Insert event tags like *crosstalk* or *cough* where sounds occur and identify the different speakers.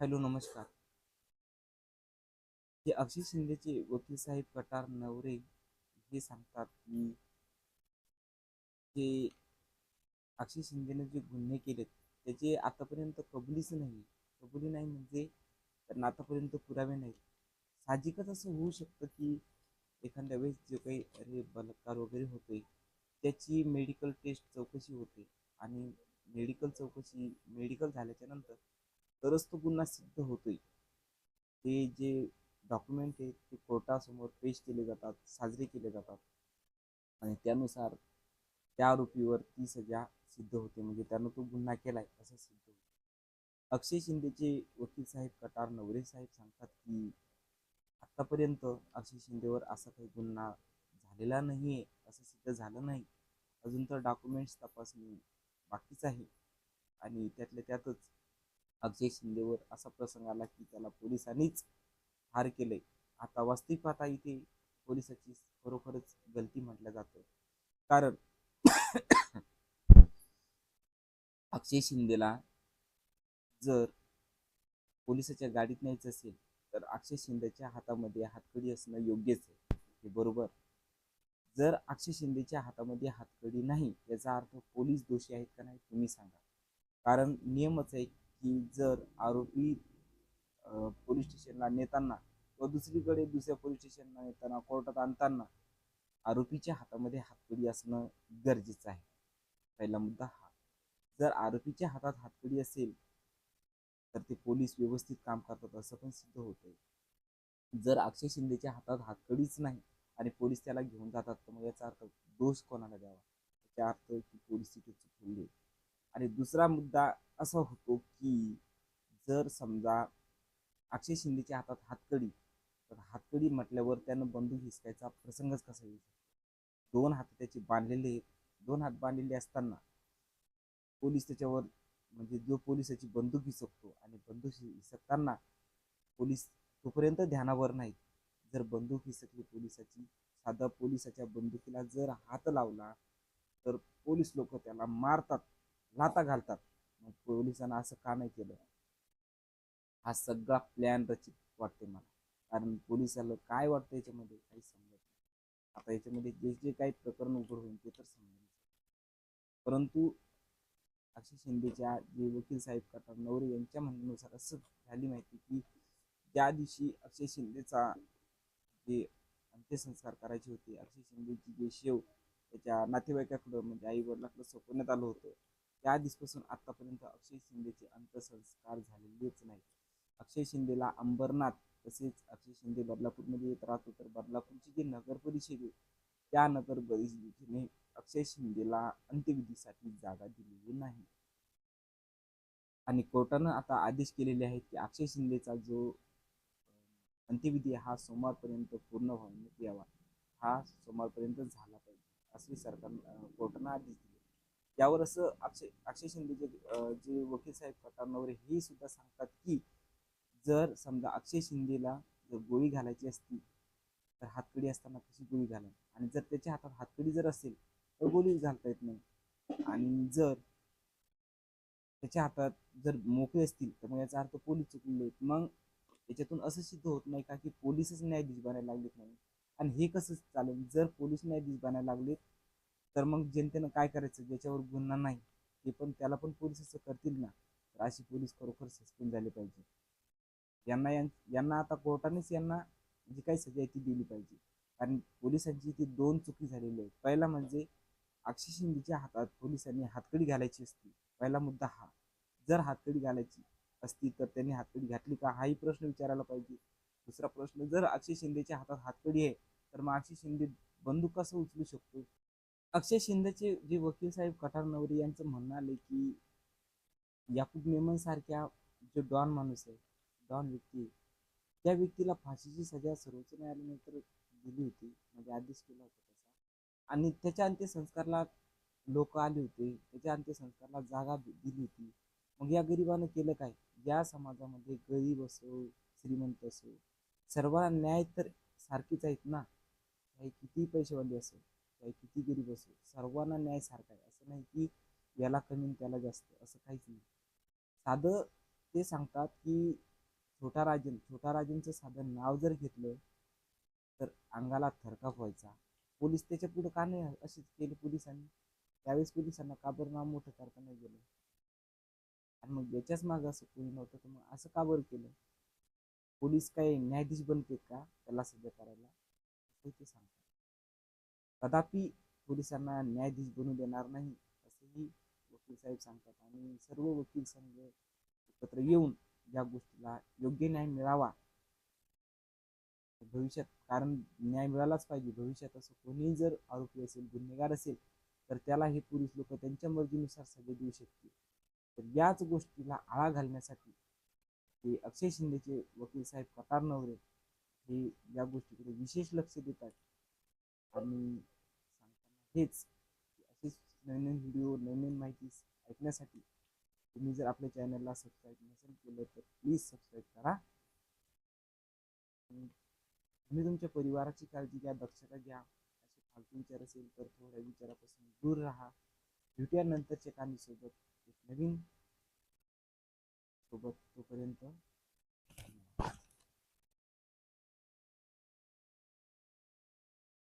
Speaker 1: Hello नमस्कार. जे अक्षय शिंदेचे वकील साहेब कटार नवरे हे सांगतात की जे अक्षय शिंदेने जे गुन्हे केलेत त्याचे आतापर्यंत कबुलीच नाही. कबुली नाही म्हणजे त्यांना आतापर्यंत पुरावे नाही साहजिकच असं होऊ शकतं की एखाद्या वेळेस जे काही अरे बलात्कार वगैरे होतोय त्याची मेडिकल टेस्ट चौकशी होते. आणि मेडिकल चौकशी मेडिकल झाल्याच्यानंतर तरच तो गुन्हा सिद्ध होतोय. ते जे डॉक्युमेंट आहेत ते कोर्टासमोर पेश केले जातात साजरे केले जातात. आणि त्यानुसार त्या आरोपीवर ती सजा सिद्ध होते. म्हणजे त्यानं तो गुन्हा केलाय असं सिद्ध होते. अक्षय शिंदेचे वकील साहेब कटार नवरे साहेब सांगतात की आतापर्यंत अक्षय शिंदेवर असा काही गुन्हा झालेला नाहीये असं सिद्ध झालं नाही. अजून तर डॉक्युमेंट्स तपासणी बाकीच आहे. आणि त्यातल्या त्यातच अक्षय शिंदेवर असा प्रसंग आला की त्याला पोलिसांनीच ठार केलंय. आता वास्तविक पाहता इथे पोलिसाची खरोखरच गलती म्हटलं जातं. कारण *coughs* अक्षय शिंदेला जर पोलिसाच्या गाडीत न्यायचं असेल तर अक्षय शिंदेच्या हातामध्ये हातकडी असणं योग्यच आहे. हे बरोबर. जर अक्षय शिंदेच्या हातामध्ये हातकडी नाही याचा अर्थ पोलीस दोषी आहेत का नाही तुम्ही सांगा. कारण नियमच आहे की जर आरोपी पोलीस स्टेशनला नेताना किंवा दुसरीकडे दुसऱ्या पोलीस स्टेशनला नेताना कोर्टात आणताना आरोपीच्या हातामध्ये हातकडी असणं गरजेचं आहे. पहिला मुद्दा हा. जर आरोपीच्या हातात हातकडी असेल तर ते पोलीस व्यवस्थित काम करतात असं पण सिद्ध होतंय. जर अक्षय शिंदेच्या हातात हातकडीच नाही आणि पोलीस त्याला घेऊन जातात तर मग याचा अर्थ दोष कोणाला द्यावा? त्याचा अर्थ की पोलीस तिथे चुकली आणि दुसरा मुद्दा असा होतो की जर समजा अक्षय शिंदेच्या हातात हातकडी तर हातकडी म्हटल्यावर त्यानं बंदूक हिसकायचा प्रसंगच कसा येऊ शकतो? दोन हात त्याचे बांधलेले दोन हात बांधलेले असताना पोलीस त्याच्यावर म्हणजे जो पोलिसाची बंदूक हिसकतो आणि बंदूक हिसकताना पोलीस तोपर्यंत ध्यानावर नाही जर बंदूक हिसकली पोलिसाची साधा पोलिसाच्या बंदुकीला जर हात लावला तर पोलीस लोक त्याला मारतात लाता घालतात. मग पोलिसांना असं का नाही केलं? हा सगळा प्लॅन रचित वाटते मला. कारण पोलिसाला काय वाटतं याच्यामध्ये काही समजत नाही. आता याच्यामध्ये जे जे काही प्रकरण उघड होईल ते तर समजेल. परंतु अक्षय शिंदेच्या जे वकील साहेब करतात नवरे यांच्या म्हणण्यानुसार असं झाली माहिती की ज्या दिवशी अक्षय शिंदेचा जे अंत्यसंस्कार करायचे होते अक्षय शिंदेची जे शेव त्याच्या नातेवाईकाकडं म्हणजे आई वडिलाकडं सोपवण्यात आलं होतं त्या दिवसापासून आतापर्यंत अक्षय शिंदेचे अंत्यसंस्कार झालेलेच नाही अक्षय शिंदेला अंबरनाथ तसेच अक्षय शिंदे बदलापूरमध्ये येत राहतो. तर बदलापूरची जी नगर परिषद आहे त्या नगर परिषदेने अक्षय शिंदेला अंत्यविधीसाठी जागा दिलेली नाही. आणि कोर्टानं आता आदेश केलेले आहेत की अक्षय शिंदेचा जो अंत्यविधी हा सोमवारपर्यंत पूर्ण होण्यात यावा. हा सोमवारपर्यंत झाला पाहिजे. असे सरकार कोर्टानं आदेश दिले. यावर असं अक्षय अक्षय शिंदेचे जे वकील साहेब कटारनवरे हे सुद्धा सांगतात की जर समजा अक्षय शिंदेला जर गोळी घालायची असती तर हातकडी असताना कशी गोळी घालेल आणि जर त्याच्या हातात हातकडी जर असेल तर गोळी घालता येत नाही. आणि जर त्याच्या हातात जर मोकळे असतील तर मग याचा अर्थ पोलीस चुकलेले आहेत. मग याच्यातून असं सिद्ध होत नाही का की पोलीसच न्यायाधीश बनायला लागलेत नाही आणि हे कसं चालेल? जर पोलीस न्यायाधीश बनायला लागलेत तर मग जनतेनं काय करायचं? ज्याच्यावर गुन्हा नाही ते पण त्याला पण पोलीस असं करतील ना? तर अशी पोलीस खरोखर सस्पेंड झाले पाहिजे. यांना यां- यांना आता कोर्टानेच यांना जी काही सजा आहे ती दिली पाहिजे. कारण पोलिसांची ती दोन चुकी झालेली आहे पहिला म्हणजे अक्षय शिंदेच्या हातात पोलिसांनी हातकडी घालायची असती. पहिला मुद्दा हा. जर हातकडी घालायची असती तर त्यांनी हातकडी घातली का? हाही प्रश्न विचारायला पाहिजे. दुसरा प्रश्न जर अक्षय शिंदेच्या हातात हातकडी आहे तर मग अक्षय शिंदे बंदूक कसं उचलू शकतो? अक्षय शिंदेचे जे वकील साहेब कटार नवरी यांचं म्हणणं आले की याकूब मेमन सारख्या जो डॉन माणूस आहे डॉन व्यक्ती त्या व्यक्तीला फाशीची सजा सर्वोच्च न्यायालयाने तर दिली होती म्हणजे आदेश केला होता तसा आणि त्याच्या अंत्यसंस्कारला लोक आले होते त्याच्या अंत्यसंस्कारला जागा दिली होती. मग या गरिबानं केलं काय? या समाजामध्ये गरीब असो श्रीमंत असो सर्वांना न्याय तर सारखीच आहेत ना? काही किती पैसेवाले असो काही किती गरीब असो सर्वांना न्याय सारखा आहे. असं नाही की याला कमी त्याला जास्त. असं काहीच नाही. साधं ते सांगतात की छोटा राजन छोटा राजनचं साधं नाव जर घेतलं तर अंगाला थरकाप व्हायचा. पोलीस त्याच्या पुढे का नाही असेच केले पोलिसांनी? त्यावेळेस पोलिसांना का बरं नाव मोठं करता नाही गेलं? आणि मग याच्याच मागं असं कोणी नव्हतं तर मग असं का बरं केलं? पोलीस काही न्यायाधीश बनते का? त्याला सध्या करायला? ते सांगतात. कदापि पोलिसांना न्यायाधीश बनू देणार नाही असेही वकील साहेब सांगतात. आणि सर्व वकील संघ एकत्र येऊन या गोष्टीला योग्य न्याय मिळावा. भविष्यात कारण न्याय मिळालाच पाहिजे. भविष्यात असं कोणीही जर आरोपी असेल गुन्हेगार असेल तर त्याला हे पोलीस लोक त्यांच्या मर्जीनुसार सगळे देऊ शकतील. तर याच गोष्टीला आळा घालण्यासाठी हे अक्षय शिंदेचे वकील साहेब कतार नवरे हे या गोष्टीकडे विशेष लक्ष देतात. आणि सांगताना हेच की असेच नवीन नवीन व्हिडिओ नवीन नवीन माहिती ऐकण्यासाठी तुम्ही जर आपल्या चॅनलला सबस्क्राईब नसेल केलं तर प्लीज सबस्क्राईब करा. तुम्ही तुमच्या परिवाराची काळजी घ्या दक्षता घ्या. असे फालतू विचार असेल तर थोड्या विचारापासून दूर राहा. भेटूया नंतरच्या काही सोबत एक नवीन सोबत तोपर्यंत